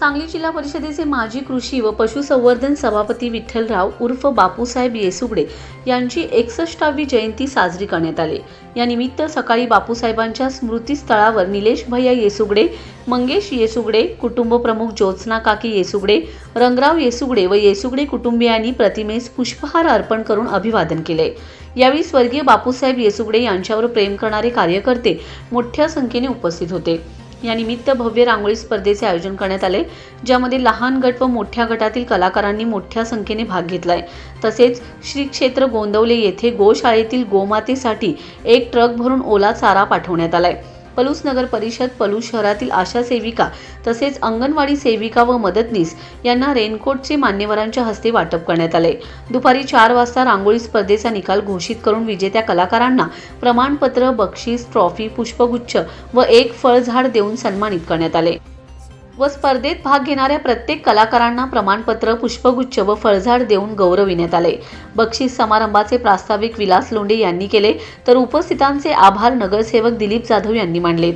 सांगली जिल्हा परिषदेचे माजी कृषी व पशुसंवर्धन सभापती विठ्ठलराव उर्फ बापूसाहेब येसुगडे यांची एकसष्टावी जयंती साजरी करण्यात आली. यानिमित्त सकाळी बापूसाहेबांच्या स्मृतीस्थळावर निलेश भैया येसुगडे मंगेश येसुगडे कुटुंब प्रमुख ज्योत्स्ना काकी येसुगडे रंगराव येसुगडे व येसुगडे कुटुंबियांनी प्रतिमेस पुष्पहार अर्पण करून अभिवादन केले. यावेळी स्वर्गीय बापूसाहेब येसुगडे यांच्यावर प्रेम करणारे कार्यकर्ते मोठ्या संख्येने उपस्थित होते. यानिमित्त भव्य रांगोळी स्पर्धेचे आयोजन करण्यात आले ज्यामध्ये लहान गट व मोठ्या गटातील कलाकारांनी मोठ्या संख्येने भाग घेतलाय. तसेच श्री क्षेत्र गोंदवले येथे गोशाळेतील गोमातेसाठी एक ट्रक भरून ओला चारा पाठवण्यात आलाय. पलूस नगर परिषद पलूस शहरातील आशा सेविका तसेच अंगणवाडी सेविका व मदतनीस यांना रेनकोटचे मान्यवरांच्या हस्ते वाटप करण्यात आले. दुपारी चार वाजता रांगोळी स्पर्धेचा निकाल घोषित करून विजेत्या कलाकारांना प्रमाणपत्र बक्षीस ट्रॉफी पुष्पगुच्छ व एक फळझाड देऊन सन्मानित करण्यात आले. व स्पर्धेत भाग घेणाऱ्या प्रत्येक कलाकारांना प्रमाणपत्र पुष्पगुच्छ व फळझाड देऊन गौरविण्यात आले. बक्षीस समारंभाचे प्रास्ताविक विलास लोंढे यांनी केले तर उपस्थितांचे आभार नगरसेवक दिलीप जाधव यांनी मानले.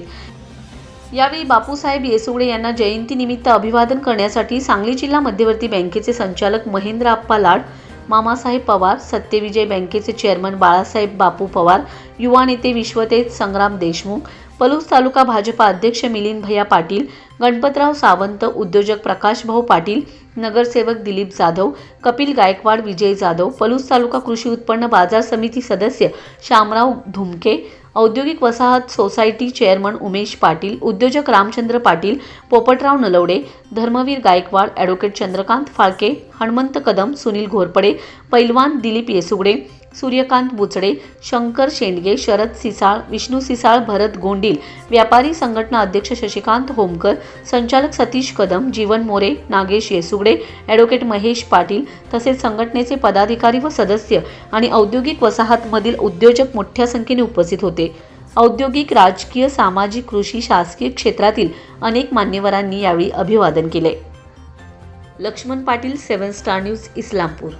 यावेळी बापूसाहेब येसुगडे यांना जयंतीनिमित्त अभिवादन करण्यासाठी सांगली जिल्हा मध्यवर्ती बँकेचे संचालक महेंद्र आप्पा लाड मामासाहेब पवार सत्यविजय बँकेचे चेअरमन बाळासाहेब बापू पवार युवा नेते विश्वतेज संग्राम देशमुख पलूस तालुका भाजपा अध्यक्ष मिलिंद भैया पाटील गणपतराव सावंत उद्योजक प्रकाशभाऊ पाटील नगरसेवक दिलीप जाधव कपिल गायकवाड विजय जाधव पलूस तालुका कृषी उत्पन्न बाजार समिती सदस्य शामराव धुमके औद्योगिक वसाहत सोसायटी चेअरमन उमेश पाटील उद्योजक रामचंद्र पाटील पोपटराव नलवडे धर्मवीर गायकवाड ॲडव्होकेट चंद्रकांत फाळके हनुमंत कदम सुनील घोरपडे पैलवान दिलीप येसुगडे सूर्यकांत बुचडे शंकर शेंडगे शरद सिसाळ विष्णू सिसाळ भरत गोंडील व्यापारी संघटना अध्यक्ष शशिकांत होमकर संचालक सतीश कदम जीवन मोरे नागेश येसुगडे ॲडव्होकेट महेश पाटील तसेच संघटनेचे पदाधिकारी व सदस्य आणि औद्योगिक वसाहतमधील उद्योजक मोठ्या संख्येने उपस्थित होते. औद्योगिक राजकीय सामाजिक कृषी शासकीय क्षेत्रातील अनेक मान्यवरांनी यावेळी अभिवादन केले. Laxman Patil seven star news Islampur.